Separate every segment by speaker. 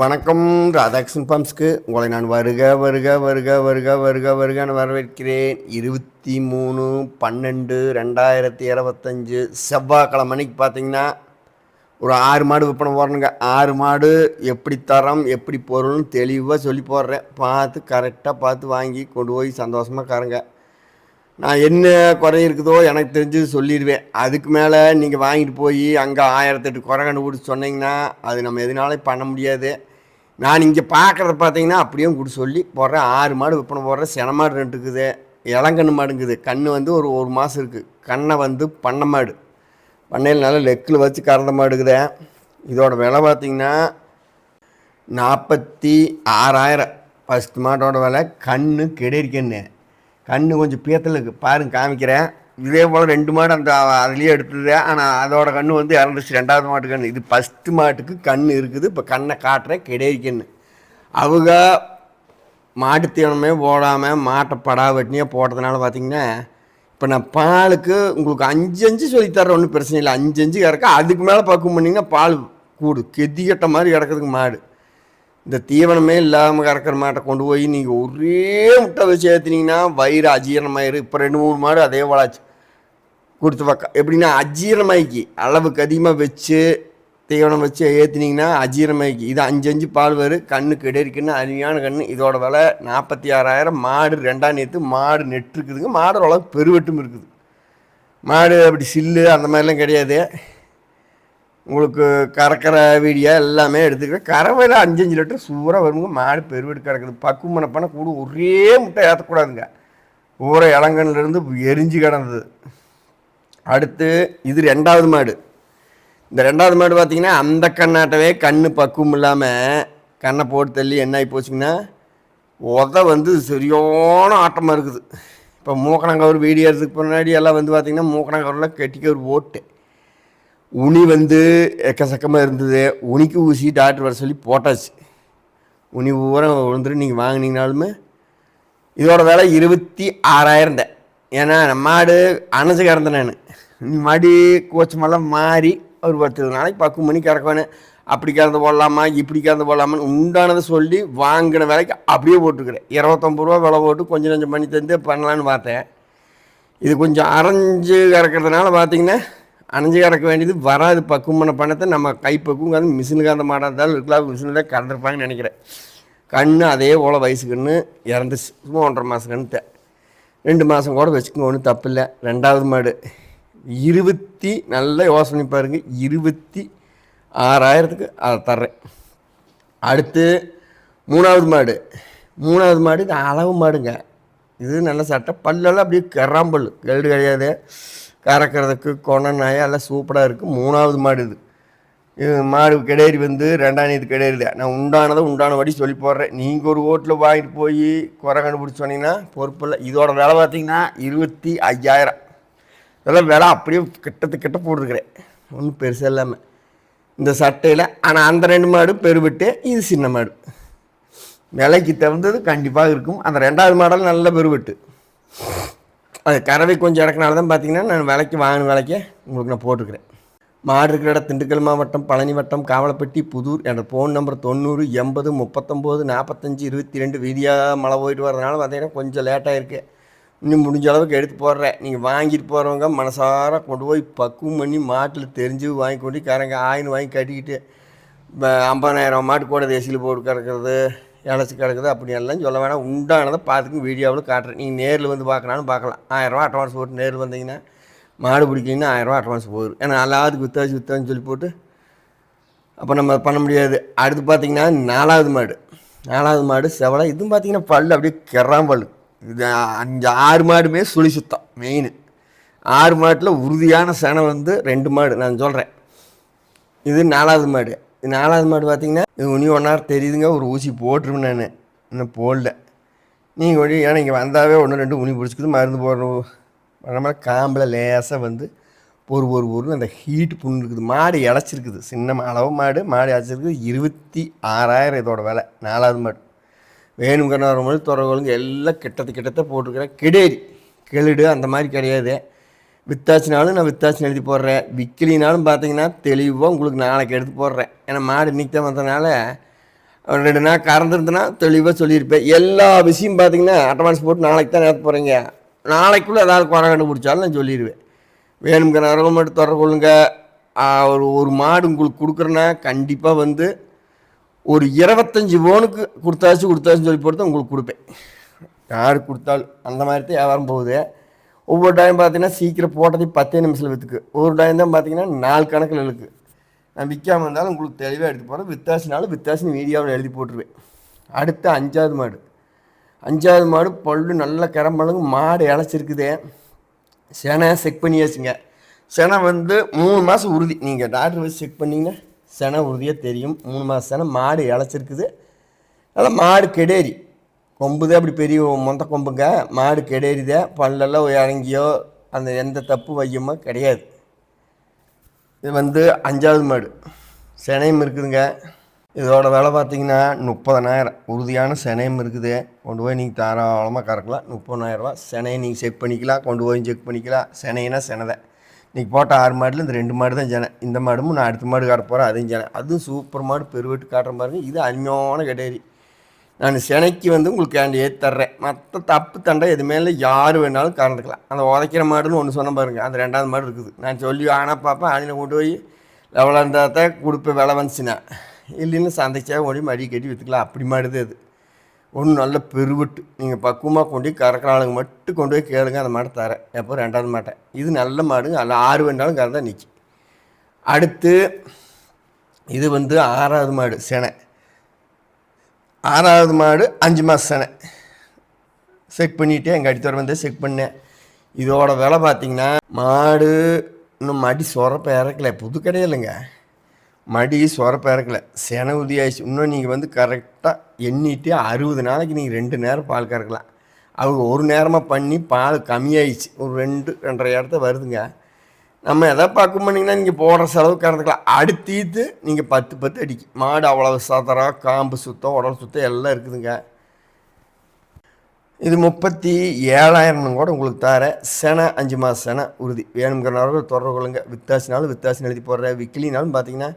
Speaker 1: வணக்கம் ராதாகிருஷ்ணன் பம்ஸ்க்கு உங்களை நான் வருக வருக வருக வருக வருக வருகன்னு வரவேற்கிறேன். இருபத்தி மூணு பன்னெண்டு ரெண்டாயிரத்தி இருபத்தஞ்சு அன்னைக்கு பார்த்தீங்கன்னா ஒரு ஆறு மாடு விற்பனை போடுறேங்க ஆறு மாடு எப்படி தரம் எப்படி பொருள்னு தெளிவாக சொல்லி போடுறேன். பார்த்து கரெக்டாக பார்த்து வாங்கி கொண்டு போய் சந்தோஷமாக காருங்க நான் என்ன குறை இருக்குதோ எனக்கு தெரிஞ்சு சொல்லிடுவேன். அதுக்கு மேலே நீங்கள் வாங்கிட்டு போய் அங்கே ஆயிரத்தெட்டு குறை கண்டுபிடிச்சி சொன்னீங்கன்னா அது நம்ம எதுனாலும் பண்ண முடியாது. நான் இங்கே பார்க்குறத பார்த்தீங்கன்னா அப்படியே கூட சொல்லி போடுறேன். ஆறு மாடு விற்பனை போடுறேன். சென மாடு ரெண்டு இருக்குது இளங்கன்று மாடுங்குது. கன்று வந்து ஒரு ஒரு மாதம் இருக்குது கண்ணை வந்து பண்ணை மாடு. பண்ணையில் நல்லா லெக்கில் வச்சு கறந்த மாடுக்குது இதோட விலை பார்த்தீங்கன்னா நாற்பத்தி ஆறாயிரம். ஃபஸ்ட் மாட்டோட விலை கண்ணு கெடேரிக்கண்ணு கண்ணு. கொஞ்சம் பீத்தல் இருக்குது பாருங்க காமிக்கிறேன். இதே போல் ரெண்டு மாடு அந்த அதுலேயே எடுத்துருது ஆனால் அதோட கண் வந்து இறந்துச்சு ரெண்டாவது மாட்டு கண் இது ஃபஸ்ட்டு மாட்டுக்கு கண் இருக்குது. இப்போ கண்ணை காட்டுற கெடேரி அவங்க மாட்டுத்தீவனமே போடாமல் மாட்டை படா வெட்டினியே போட்டதுனால பார்த்திங்கன்னா இப்போ நான் பாலுக்கு உங்களுக்கு அஞ்சு அஞ்சு சொல்லித்தர ஒன்றும் பிரச்சனை இல்லை. அஞ்சு அஞ்சு கறக்க அதுக்கு மேலே பக்குவம் பண்ணிங்கன்னா பால் கூடு. கெதிக்கட்ட மாதிரி கிடக்குதுங்க மாடு. இந்த தீவனமே இல்லாமல் கறக்கிற மாட்டை கொண்டு போய் நீங்கள் ஒரே முட்டை வச்சு ஏற்றுனீங்கன்னா வயிறு அஜீரணமாயிரு. இப்போ ரெண்டு மூணு மாடு அதே வளாச்சு கொடுத்து பக்கம் எப்படின்னா அஜீரணமாய்க்கு. அளவுக்கு அதிகமாக வச்சு தீவனம் வச்சு ஏற்றுனீங்கன்னா அஜீரணமாய்க்கு. இது அஞ்சு அஞ்சு பால் வரும் கண்ணு கிடைக்குன்னு அருமையான கண்ணு. இதோட விலை நாற்பத்தி ஆறாயிரம் மாடு ரெண்டாம் நேற்று மாடு நெட்டு இருக்குதுங்க மாடு அளவுக்கு பெருவெட்டும் இருக்குது. மாடு அப்படி சில்லு அந்த மாதிரிலாம் கிடையாது. உங்களுக்கு கறக்கிற வீடியோ எல்லாமே எடுத்துக்கிறேன் கறவையில் அஞ்சஞ்சு லிட்டர் சூறாக வருங்க மாடு பெருவெடு கிடக்குது. பக்குவம் பண்ண கூட ஒரே முட்டை ஏற்றக்கூடாதுங்க ஊரை இளங்கன்லேருந்து எரிஞ்சு கிடந்தது. அடுத்து இது ரெண்டாவது மாடு. இந்த ரெண்டாவது மாடு பார்த்தீங்கன்னா அந்த கண்ணாட்டவே கண் பக்குவம் இல்லாமல் கண்ணை போட்டு தள்ளி என்ன ஆகி போச்சுங்கன்னா உத வந்து சரியான ஆட்டமாக இருக்குது. இப்போ மூக்கணங்கவர் வீடியோ எடுத்துக்கு முன்னாடி எல்லாம் வந்து பார்த்திங்கன்னா மூக்கணங்கவரில் கெட்டிக்கவர் ஓட்டு. உனி வந்து எக்கசக்கமாக இருந்தது. உனிக்கு ஊசி டாக்டர் வர சொல்லி போட்டாச்சு. உனி ஊரம் விழுந்துட்டு நீங்கள் வாங்கினீங்கனாலுமே இதோட விலை இருபத்தி ஆறாயிரம் தான் ஏன்னா மாடு அணைஞ்சு கறந்தேன் நான். மடி கோச்சமெல்லாம் மாறி ஒரு பத்து நாளைக்கு பக்கு மணி கறக்கணும் அப்படி கறந்து போடலாமா இப்படி கறந்து போடலாமான்னு உண்டானதை சொல்லி வாங்கின விலைக்கு அப்படியே போட்டுருக்குறேன். இருபத்தொம்பது ரூபா விலை போட்டு கொஞ்சம் கொஞ்சம் பண்ணி தந்து பண்ணலான்னு பார்த்தேன். இது கொஞ்சம் அரைஞ்சு கறக்கிறதுனால பார்த்தீங்கன்னா அணைஞ்சு கிடக்க வேண்டியது வராது. பக்குமான பணத்தை நம்ம கை பக்குவம் வந்து மிஷினுக்கு அந்த மாடாக இருந்தாலும் இருக்கலாம். மிஷினில் தான் கறந்துருப்பாங்கன்னு நினைக்கிறேன். கண்ணு அதே போல் வயசு கண்ணு இறந்துச்சு. சும்மா ஒன்றரை மாதம் கண்ணு ரெண்டு மாதம் கூட வச்சுக்கோங்க ஒன்றும் தப்பு இல்லை. ரெண்டாவது மாடு. இருபத்தி நல்ல யோசனை பாருங்க. இருபத்தி ஆறாயிரத்துக்கு அதை தர்றேன். அடுத்து மூணாவது மாடு. மூணாவது மாடு இது அளவு மாடுங்க. இது நல்ல சட்டை. பல்லெல்லாம் அப்படியே கெராம்பல் கெல்டு கிடையாது. கறக்கிறதுக்கு கொண நாய் எல்லாம் சூப்பராக இருக்குது மூணாவது மாடு இது. மாடு கிடையாது வந்து ரெண்டாம் இது கிடையாது நான் உண்டானதை உண்டானபடி சொல்லி போடுறேன். நீங்கள் ஒரு ஓட்டில் வாங்கிட்டு போய் குறை கண்டுபிடிச்சி சொன்னீங்கன்னா பொறுப்பில்லை இதோட விலை பார்த்தீங்கன்னா இருபத்தி ஐயாயிரம். இதெல்லாம் விலை அப்படியே கிட்டத்து கிட்ட போட்டுருக்குறேன். ஒன்றும் பெருசாக இல்லாமல் இந்த சட்டையில் ஆனால் அந்த ரெண்டு மாடு பெருவிட்டு இது சின்ன மாடு. விலைக்கு தகுந்தது கண்டிப்பாக இருக்கும். அந்த ரெண்டாவது மாடல் நல்ல பெருவிட்டு. அது கறவை கொஞ்சம் இறக்குனால தான் பார்த்தீங்கன்னா நான் விலைக்கு வாங்கின விலைக்கே உங்களுக்கு நான் போட்டுக்கிறேன். மாடு இருக்கிற இடம் திண்டுக்கல் மாவட்டம் பழனி வட்டம் காவலப்பட்டி புதூர் என்ற ஃபோன் நம்பர் தொண்ணூறு எண்பது முப்பத்தொம்போது நாற்பத்தஞ்சு இருபத்தி ரெண்டு வீதியாக மழை போயிட்டு வரதுனால பார்த்தீங்கன்னா கொஞ்சம் லேட்டாக இருக்குது இன்னும் முடிஞ்ச அளவுக்கு எடுத்து போடுறேன். நீங்கள் வாங்கிட்டு போகிறவங்க மனசார கொண்டு போய் பக்குவம் பண்ணி மாட்டில் தெரிஞ்சு வாங்கி கொண்டு கரங்க ஆயின்னு வாங்கி கட்டிக்கிட்டு ஐம்பதாயிரம் மாட்டு கூட தேசியில் போட்டு கறக்கிறது இலச்சி கிடக்குது அப்படி எல்லாம் சொல்ல வேணாம். உண்டானதை பார்த்துக்கு வீடியோவில் காட்டுறேன். நீங்கள் நேரில் வந்து பார்க்கலான்னு பார்க்கலாம். ஆயிரரூவா அட்வான்ஸ் போட்டு நேரில் வந்தீங்கன்னா மாடு பிடிக்கிங்கன்னா ஆயிரரூவா அட்வான்ஸ் போயிடும் ஏன்னா எல்லாத்துக்கு வித்தாச்சு வித்தாச்சு சொல்லி போட்டு அப்போ நம்ம பண்ண முடியாது. அடுத்து பார்த்திங்கன்னா நாலாவது மாடு. நாலாவது மாடு செவலை. இதுவும் பார்த்திங்கன்னா பல் அப்படியே கெறாம்பல் இது அஞ்சு ஆறு மாடுமே சுழி சுத்தம் மெயின் ஆறு மாட்டில் உறுதியான சனம் வந்து ரெண்டு மாடு. நான் சொல்கிறேன் இது நாலாவது மாடு. நாலாவது மாடு பார்த்தீங்கன்னா இது உனி ஒன்றா தெரியுதுங்க ஒரு ஊசி போட்டுருவேன் நான். இன்னும் போடல. நீங்கள் ஒடி ஏன்னா இங்கே வந்தாவே ஒன்று ரெண்டு உனி பிடிச்சிக்குது மருந்து போடுறோம் பண்ண காம்பில் லேசாக வந்து ஒரு ஒரு ஒரு அந்த ஹீட் புண்ணு இருக்குது. மாடு இழைச்சிருக்குது. சின்ன அளவு மாடு மாடு இழைச்சிருக்குது இருபத்தி ஆறாயிரம் இதோட விலை நாலாவது மாடு. வேணுங்கிற மாதிரி துறவுகளுங்க எல்லாம் கிட்டத்து கிட்டத்த போட்டிருக்கிறேன் கிடேரி கெளுடு அந்த மாதிரி கிடையாது. வித்தாச்சினாலும் நான் வித்தாச்சின்னு எழுதி போடுறேன். விற்கலினாலும் பார்த்தீங்கன்னா தெளிவாக உங்களுக்கு நாளைக்கு எடுத்து போடுறேன். ஏன்னா மாடு இன்றைக்கி தான் வந்ததுனால ரெண்டு நாள் கறந்துருந்துன்னா தெளிவாக சொல்லியிருப்பேன். எல்லா விஷயம் பார்த்தீங்கன்னா அட்வான்ஸ் போட்டு நாளைக்கு தான் எடுத்து போகிறீங்க நாளைக்குள்ளே ஏதாவது குறை கண்டுபிடிச்சாலும் நான் சொல்லிடுவேன். வேணுங்கிற நரகம் மட்டும் தொடர கொள்ளுங்க. ஒரு ஒரு மாடு உங்களுக்கு கொடுக்குறேன்னா கண்டிப்பாக வந்து ஒரு இருபத்தஞ்சி போனுக்கு கொடுத்தாச்சு கொடுத்தாச்சுன்னு சொல்லி போட்டு உங்களுக்கு கொடுப்பேன். யாரு கொடுத்தாலும் அந்த மாதிரி தான் வியாபாரம் போகுது. ஒவ்வொரு டைம் பார்த்தீங்கன்னா சீக்கிரம் போட்டதே பத்தே நிமிஷத்தில் விற்றுக்கு ஒரு டைம் தான் பார்த்தீங்கன்னா நாலு கணக்கில் இழுக்கு. நான் விற்காம இருந்தாலும் உங்களுக்கு தெளிவாக எடுத்து போகிறேன் வித்தாசினாலும் வித்தாசின்னு வீடியோவில் எழுதி போட்டுருவேன். அடுத்து அஞ்சாவது மாடு. அஞ்சாவது மாடு பல்லு நல்ல கிளம்பழுங்க மாடு இழைச்சிருக்குதே. செனை செக் பண்ணியாச்சுங்க. செனை வந்து மூணு மாதம் உறுதி. நீங்கள் டாக்டர் வச்சு செக் பண்ணிங்கன்னா செனை உறுதியாக தெரியும். மூணு மாதம் செனை மாடு இழைச்சிருக்குது. அதனால் மாடு கெடேரி. கொம்புதே அப்படி பெரிய மொந்த கொம்புங்க. மாடு கெடேரிதே பல்லெல்லாம் இறங்கியோ அந்த எந்த தப்பு வையமோ கிடையாது. இது வந்து அஞ்சாவது மாடு. செனையும் இருக்குதுங்க. இதோட விலை பார்த்தீங்கன்னா முப்பதனாயிரம். உறுதியான செனையும் இருக்குது. கொண்டு போய் நீங்கள் தாராளமாக கறக்கலாம். முப்பதாயிரரூவா செனையை நீங்கள் செக் பண்ணிக்கலாம். கொண்டு போய் செக் பண்ணிக்கலாம். செனைனா சினதை இன்றைக்கி போட்ட ஆறு மாடில் இந்த ரெண்டு மாடு தான் ஜனை இந்த மாடும் நான் அடுத்த மாடு காட்ட போகிறேன் அதுவும் ஜனை அதுவும் சூப்பர் மாடு. பெருவெட்டு காட்டுற பாருங்க. இது அருமையான கெடேரி. நான் சினைக்கு வந்து உங்களுக்கு ஆண்டி ஏற்றி தர்றேன் மற்ற தப்பு தண்டை எதுவுமே இல்லை யார் வேணாலும் கறந்துக்கலாம் அந்த உதைக்கிற மாடுன்னு ஒன்று சொன்ன பாருங்க. அந்த ரெண்டாவது மாடு இருக்குது. நான் சொல்லி ஆனால் பார்ப்பேன் ஆணியில் கொண்டு போய் லெவலாக இருந்தால் தான் கொடுப்பேன் விலை வந்துச்சுன்னா. இல்லைன்னு சந்தைச்சா ஓடி மடி கட்டி விற்றுக்கலாம் அப்படி மாடுது அது. ஒன்று நல்ல பெருவிட்டு. நீங்கள் பக்குவமாக கொண்டு போய் கறக்கிற ஆளுங்க மட்டும் கொண்டு போய் கேளுங்க. அந்த மாட்டை தரேன். எப்போ ரெண்டாவது மாட்டை. இது நல்ல மாடுங்க அதில் ஆறு வேண்டாலும் கறந்தால் நிற்கும் அடுத்து இது வந்து ஆறாவது மாடு செனை. ஆறாவது மாடு அஞ்சு மாதம் சனை. செக் பண்ணிவிட்டு எங்கள் அடித்தவர் வந்து செக் பண்ணேன். இதோட விலை பார்த்தீங்கன்னா மாடு இன்னும் மடி சொரப்ப இறக்கலை. புது கிடையாதுங்க மடி சொரப்ப இறக்கலை. சென உதியாச்சு இன்னும் நீங்கள் வந்து கரெக்டாக எண்ணிட்டு அறுபது நாளைக்கு நீங்கள் ரெண்டு நேரம் பால் கறக்கலாம். அவங்க ஒரு நேரமாக பண்ணி பால் கம்மியாயிடுச்சு. ஒரு ரெண்டு ரெண்டரை இடத்த வருதுங்க. நம்ம எதை பார்க்க பண்ணிங்கன்னா நீங்கள் போடுற செலவு கறந்துக்கலாம் அடுத்தீத்து நீங்கள் பத்து பத்து அடிக்கு. மாடு அவ்வளோ சதரம் காம்பு சுத்தம் உடல் சுத்தம் எல்லாம் இருக்குதுங்க. இது முப்பத்தி ஏழாயிரம் கூட உங்களுக்கு தர செனை அஞ்சு மாதம் செனை உறுதி. வேணுங்கிறனாலும் தொடர்பு கொள்ளுங்க. வித்தாசினாலும் வித்தாசின்னு எழுதி போடுறேன். விக்கிலினாலும் பார்த்தீங்கன்னா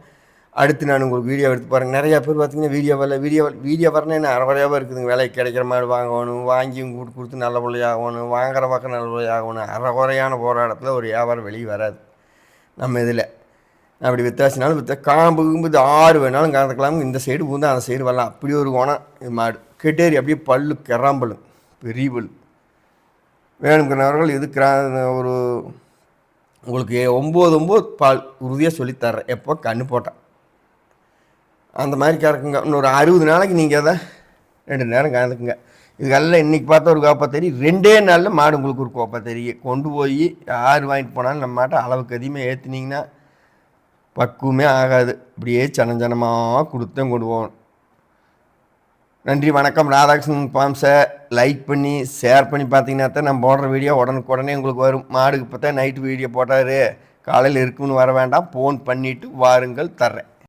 Speaker 1: அடுத்து நான் உங்களுக்கு வீடியோ எடுத்து போகிறேன் நிறையா பேர் பார்த்தீங்கன்னா வீடியோ வரல. வீடியோ வீடியோ வரணும் என்ன? அறவரையாக இருக்குதுங்க. விலைக்கு கிடைக்கிற மாதிரி வாங்கணும். வாங்கி கூட்டு கொடுத்து நல்ல பிள்ளையாகணும் வாங்குற பக்கம் நல்ல பிள்ளையாகணும் அறகுறையான போராட்டத்தில் ஒரு வியாபாரம் வெளியே வராது. நம்ம இதில். அப்படி வித்தாசினாலும் வித்த காம்பு கும்பு ஆறு வேணாலும் கலந்துக்கலாம் இந்த சைடு பூந்து அந்த சைடு வரலாம். அப்படி ஒரு குணம் இது மாடு. கெட்டேரி அப்படியே பல்லு கிராம்பலு. பெரிய பல் வேணுங்கிறவர்கள் இது கிரா ஒரு உங்களுக்கு ஒம்பது ஒம்பது பால் உறுதியாக சொல்லித்தர்றேன் எப்போ கண்ணு போட்டேன் அந்த மாதிரி கறக்குங்க. இன்னொரு அறுபது நாளைக்கு நீங்கள் அதை ரெண்டு நேரம் கறக்குங்க இதுக்கெல்லாம் இன்றைக்கி பார்த்தா ஒரு கோப்பா தெரியும். ரெண்டே நாளில் மாடு உங்களுக்கு ஒரு கோப்பா தெரியும். கொண்டு போய் யார் வாங்கிட்டு போனாலும் நம்ம மாட்டை அளவுக்கு அதிகமாக ஏற்றுனீங்கன்னா பக்குவமே ஆகாது. இப்படியே சனஞ்சனமாக கொடுத்தேன் கொண்டு போகணும் நன்றி வணக்கம். ராதாகிருஷ்ணன் பாம்ஸை லைக் பண்ணி ஷேர் பண்ணி பார்த்தீங்கன்னா தான் நம்ம போடுற வீடியோ உடனுக்குடனே உங்களுக்கு வரும். மாடுக்கு இப்போ தான் நைட்டு வீடியோ போட்டார். காலையில் இருக்குன்னு வர வேண்டாம். ஃபோன் பண்ணிவிட்டு வாருங்கள் தர்றேன்.